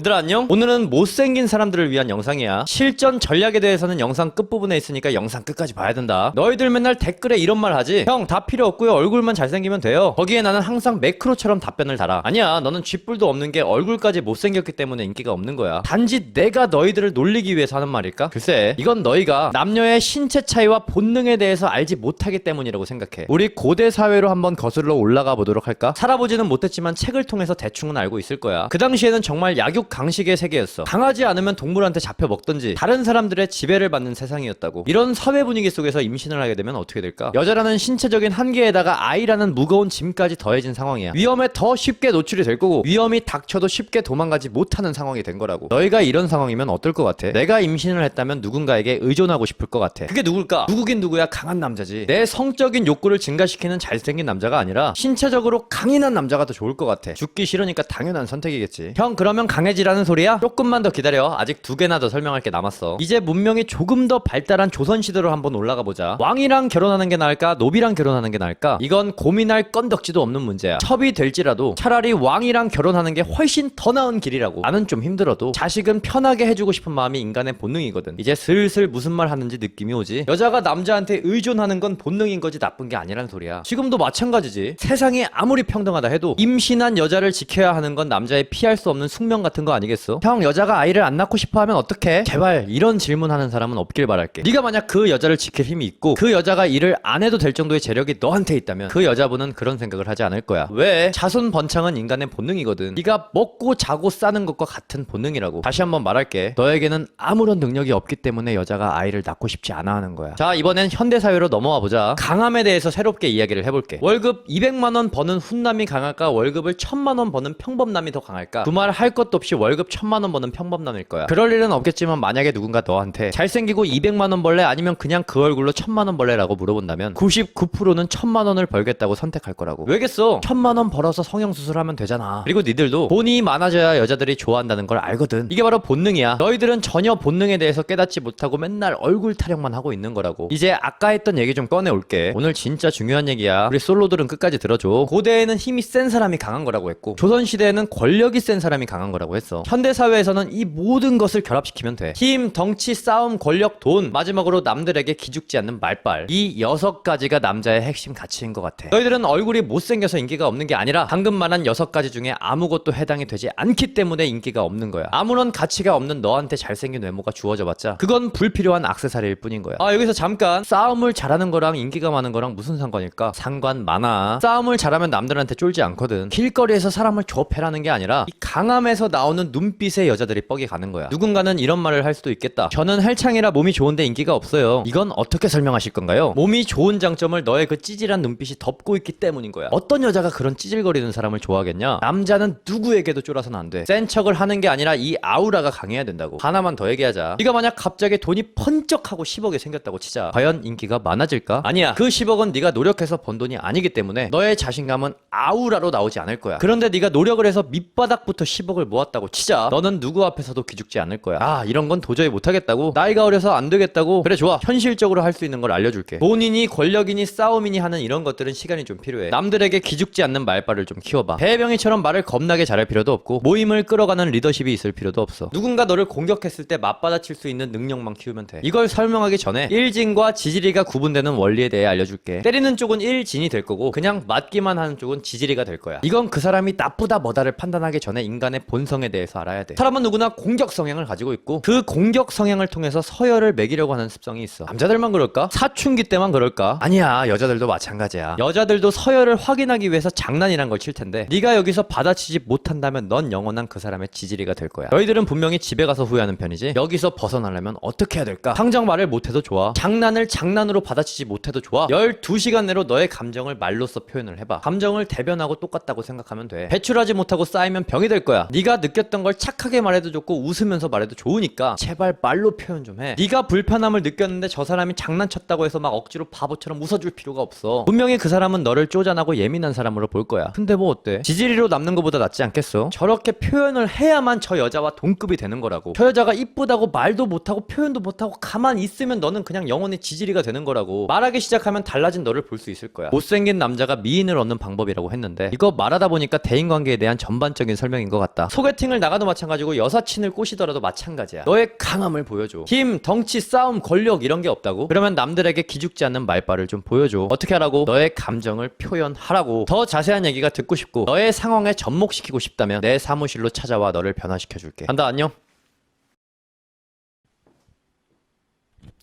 얘들아 안녕? 오늘은 못생긴 사람들을 위한 영상이야. 실전 전략에 대해서는 영상 끝부분에 있으니까 영상 끝까지 봐야 된다. 너희들 맨날 댓글에 이런 말 하지? 형 다 필요 없고요. 얼굴만 잘생기면 돼요. 거기에 나는 항상 매크로처럼 답변을 달아. 아니야. 너는 쥐뿔도 없는 게 얼굴까지 못생겼기 때문에 인기가 없는 거야. 단지 내가 너희들을 놀리기 위해서 하는 말일까? 글쎄 이건 너희가 남녀의 신체 차이와 본능에 대해서 알지 못하기 때문이라고 생각해. 우리 고대 사회로 한번 거슬러 올라가 보도록 할까? 살아보지는 못했지만 책을 통해서 대충은 알고 있을 거야. 그 당시에는 정말 약육 강식의 세계였어. 강하지 않으면 동물한테 잡혀 먹든지 다른 사람들의 지배를 받는 세상이었다고. 이런 사회 분위기 속에서 임신을 하게 되면 어떻게 될까? 여자라는 신체적인 한계에다가 아이라는 무거운 짐까지 더해진 상황이야. 위험에 더 쉽게 노출이 될 거고 위험이 닥쳐도 쉽게 도망가지 못하는 상황이 된 거라고. 너희가 이런 상황이면 어떨 것 같아? 내가 임신을 했다면 누군가에게 의존하고 싶을 것 같아. 그게 누굴까? 누구긴 누구야 강한 남자지. 내 성적인 욕구를 증가시키는 잘생긴 남자가 아니라 신체적으로 강인한 남자가 더 좋을 것 같아. 죽기 싫으니까 당연한 선택이겠지. 형 그러면 강해 지라는 소리야? 조금만 더 기다려. 아직 두 개나 더 설명할 게 남았어. 이제 문명이 조금 더 발달한 조선 시대로 한번 올라가 보자. 왕이랑 결혼하는 게 나을까? 노비랑 결혼하는 게 나을까? 이건 고민할 건덕지도 없는 문제야. 첩이 될지라도 차라리 왕이랑 결혼하는 게 훨씬 더 나은 길이라고. 나는 좀 힘들어도 자식은 편하게 해주고 싶은 마음이 인간의 본능이거든. 이제 슬슬 무슨 말 하는지 느낌이 오지. 여자가 남자한테 의존하는 건 본능인 거지 나쁜 게 아니란 소리야. 지금도 마찬가지지. 세상이 아무리 평등하다 해도 임신한 여자를 지켜야 하는 건 남자의 피할 수 없는 숙명 같은 거 아니겠어? 형 여자가 아이를 안 낳고 싶어 하면 어떡해? 제발 이런 질문하는 사람은 없길 바랄게. 네가 만약 그 여자를 지킬 힘이 있고 그 여자가 일을 안 해도 될 정도의 재력이 너한테 있다면 그 여자분은 그런 생각을 하지 않을 거야. 왜? 자손 번창은 인간의 본능이거든. 네가 먹고 자고 싸는 것과 같은 본능이라고. 다시 한번 말할게. 너에게는 아무런 능력이 없기 때문에 여자가 아이를 낳고 싶지 않아 하는 거야. 자, 이번엔 현대 사회로 넘어와 보자. 강함에 대해서 새롭게 이야기를 해볼게. 월급 200만 원 버는 훈남이 강할까? 월급을 1000만 원 버는 평범남이 더 강할까? 두말 할 것도 없이 월급 1000만 원 버는 평범남일 거야. 그럴 일은 없겠지만 만약에 누군가 너한테 잘생기고 200만 원 벌래 아니면 그냥 그 얼굴로 1000만 원 벌래라고 물어본다면 99%는 1000만 원을 벌겠다고 선택할 거라고. 왜겠어? 1000만 원 벌어서 성형 수술하면 되잖아. 그리고 니들도 돈이 많아져야 여자들이 좋아한다는 걸 알거든. 이게 바로 본능이야. 너희들은 전혀 본능에 대해서 깨닫지 못하고 맨날 얼굴 타령만 하고 있는 거라고. 이제 아까 했던 얘기 좀 꺼내 올게. 오늘 진짜 중요한 얘기야. 우리 솔로들은 끝까지 들어줘. 고대에는 힘이 센 사람이 강한 거라고 했고 조선 시대에는 권력이 센 사람이 강한 거라고 했어. 현대 사회에서는 이 모든 것을 결합시키면 돼. 힘, 덩치, 싸움, 권력, 돈, 마지막으로 남들에게 기죽지 않는 말빨. 이 여섯 가지가 남자의 핵심 가치인 것 같아. 너희들은 얼굴이 못생겨서 인기가 없는 게 아니라 방금 말한 여섯 가지 중에 아무것도 해당이 되지 않기 때문에 인기가 없는 거야. 아무런 가치가 없는 너한테 잘생긴 외모가 주어져 봤자 그건 불필요한 악세사리일 뿐인 거야. 아 여기서 잠깐 싸움을 잘하는 거랑 인기가 많은 거랑 무슨 상관일까? 상관 많아. 싸움을 잘하면 남들한테 쫄지 않거든. 길거리에서 사람을 조업해라는 게 아니라 이 강함에서 나 오는 눈빛에 여자들이 뻑이 가는 거야. 누군가는 이런 말을 할 수도 있겠다. 저는 헬창이라 몸이 좋은데 인기가 없어요. 이건 어떻게 설명하실 건가요? 몸이 좋은 장점을 너의 그 찌질한 눈빛이 덮고 있기 때문인 거야. 어떤 여자가 그런 찌질거리는 사람을 좋아하겠냐? 남자는 누구에게도 쫄아서는 안 돼. 센 척을 하는 게 아니라 이 아우라가 강해야 된다고. 하나만 더 얘기하자. 네가 만약 갑자기 돈이 펀쩍하고 10억이 생겼다고 치자. 과연 인기가 많아질까? 아니야. 그 10억은 네가 노력해서 번 돈이 아니기 때문에 너의 자신감은 아우라로 나오지 않을 거야. 그런데 네가 노력을 해서 밑바닥부터 10억을 모았다 고 치자. 너는 누구 앞에서도 기죽지 않을 거야. 아, 이런 건 도저히 못하겠다고. 나이가 어려서 안 되겠다고. 그래 좋아. 현실적으로 할 수 있는 걸 알려줄게. 돈이니 권력이니 싸움이니 하는 이런 것들은 시간이 좀 필요해. 남들에게 기죽지 않는 말빨을 좀 키워봐. 배병이처럼 말을 겁나게 잘할 필요도 없고 모임을 끌어가는 리더십이 있을 필요도 없어. 누군가 너를 공격했을 때 맞받아칠 수 있는 능력만 키우면 돼. 이걸 설명하기 전에 일진과 지지리가 구분되는 원리에 대해 알려줄게. 때리는 쪽은 일진이 될 거고 그냥 맞기만 하는 쪽은 지지리가 될 거야. 이건 그 사람이 나쁘다 뭐다를 판단하기 전에 인간의 본성에 대해서 알아야 돼. 사람은 누구나 공격 성향을 가지고 있고 그 공격 성향을 통해서 서열을 매기려고 하는 습성이 있어. 남자들만 그럴까? 사춘기 때만 그럴까? 아니야. 여자들도 마찬가지야. 여자들도 서열을 확인하기 위해서 장난이란 걸 칠 텐데 네가 여기서 받아치지 못한다면 넌 영원한 그 사람의 지지리가 될 거야. 너희들은 분명히 집에 가서 후회하는 편이지. 여기서 벗어나려면 어떻게 해야 될까? 당장 말을 못해도 좋아. 장난을 장난으로 받아치지 못해도 좋아. 12시간 내로 너의 감정을 말로써 표현을 해봐. 감정을 대변하고 똑같다고 생각하면 돼. 배출하지 못하고 쌓이면 병이 될 거야. 네가 느 꼈던 걸 착하게 말해도 좋고 웃으면서 말해도 좋으니까 제발 말로 표현 좀 해. 네가 불편함을 느꼈는데 저 사람이 장난쳤다고 해서 막 억지로 바보처럼 웃어줄 필요가 없어. 분명히 그 사람은 너를 쪼잔하고 예민한 사람으로 볼 거야. 근데 뭐 어때? 지지리로 남는 것보다 낫지 않겠어? 저렇게 표현을 해야만 저 여자와 동급이 되는 거라고. 저 여자가 이쁘다고 말도 못하고 표현도 못하고 가만히 있으면 너는 그냥 영원히 지지리가 되는 거라고. 말하기 시작하면 달라진 너를 볼 수 있을 거야. 못생긴 남자가 미인을 얻는 방법이라고 했는데 이거 말하다 보니까 대인관계에 대한 전반적인 설명인 것 같다. 소개팅 소개팅을 나가도 마찬가지고 여사친을 꼬시더라도 마찬가지야. 너의 강함을 보여줘. 힘, 덩치, 싸움, 권력 이런 게 없다고? 그러면 남들에게 기죽지 않는 말빨을 좀 보여줘. 어떻게 하라고? 너의 감정을 표현하라고. 더 자세한 얘기가 듣고 싶고 너의 상황에 접목시키고 싶다면 내 사무실로 찾아와 너를 변화시켜줄게. 간다 안녕.